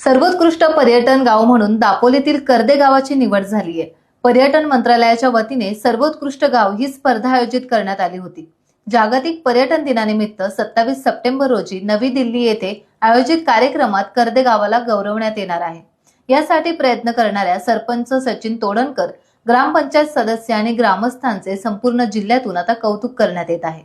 सर्वोत्कृष्ट पर्यटन गाव म्हणून दापोलीतील कर्दे गावाची निवड झाली आहे. पर्यटन मंत्रालयाच्या वतीने सर्वोत्कृष्ट गाव ही स्पर्धा आयोजित करण्यात आली होती. जागतिक पर्यटन दिनानिमित्त सत्तावीस सप्टेंबर रोजी नवी दिल्ली येथे आयोजित कार्यक्रमात कर्दे गावाला गौरवण्यात येणार आहे. यासाठी प्रयत्न करणाऱ्या सरपंच सचिन तोडणकर ग्रामपंचायत सदस्य आणि ग्रामस्थांचे संपूर्ण जिल्ह्यातून आता कौतुक करण्यात येत आहे.